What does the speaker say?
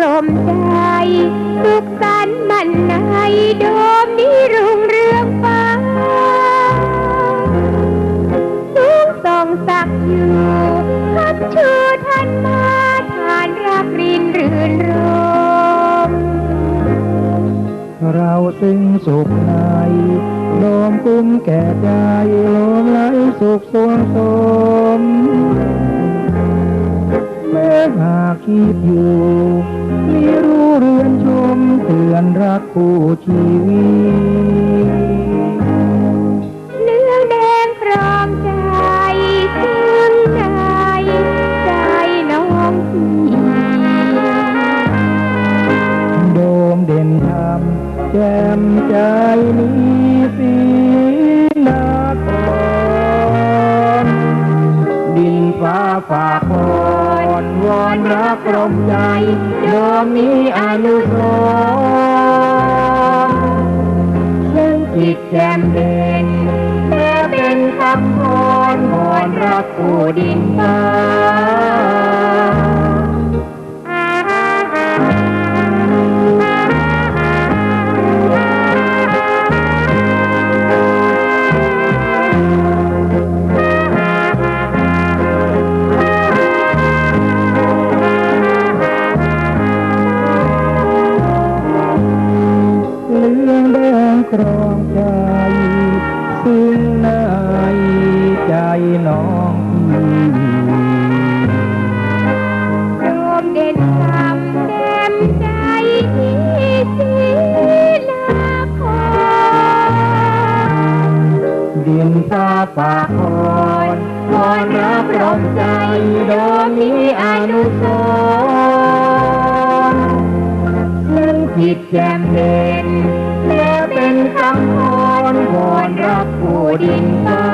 ลมใจสุขสันต์มันในโดมนี้รุงเรืองฟ้าสูงส่องสักอยู่พับชูท่านมาทานรักรินรื่นรม เราซึ่งสุขในโลมกุ้มแก่ใจโลมไหลสุขสวงสม หากคิดอยู่มีรู้เรือนชมเตือนรักคู่ชีวิตเนื้องแดงครองใจซึ้งในใจน้องพี่โดมเด่นธรรมแจ่มใจนี้สีนาครดินฟ้าฝ่า กพรวอนรักลมใจโดมมีอนุสรณ์ซึ่งจิตแจ่มเด่นแม้เป็นคำพรวอนรักผู้ดินฟ้า แดงครองใจซึ่งในใจน้องโดมเด่นคำแจ่มใจที่สีนาครดินฟ้าฝากพรพรรับรองใจโดมนี้อนุสรณ์ซึ่งผิดแจ่มเด่น 我的妈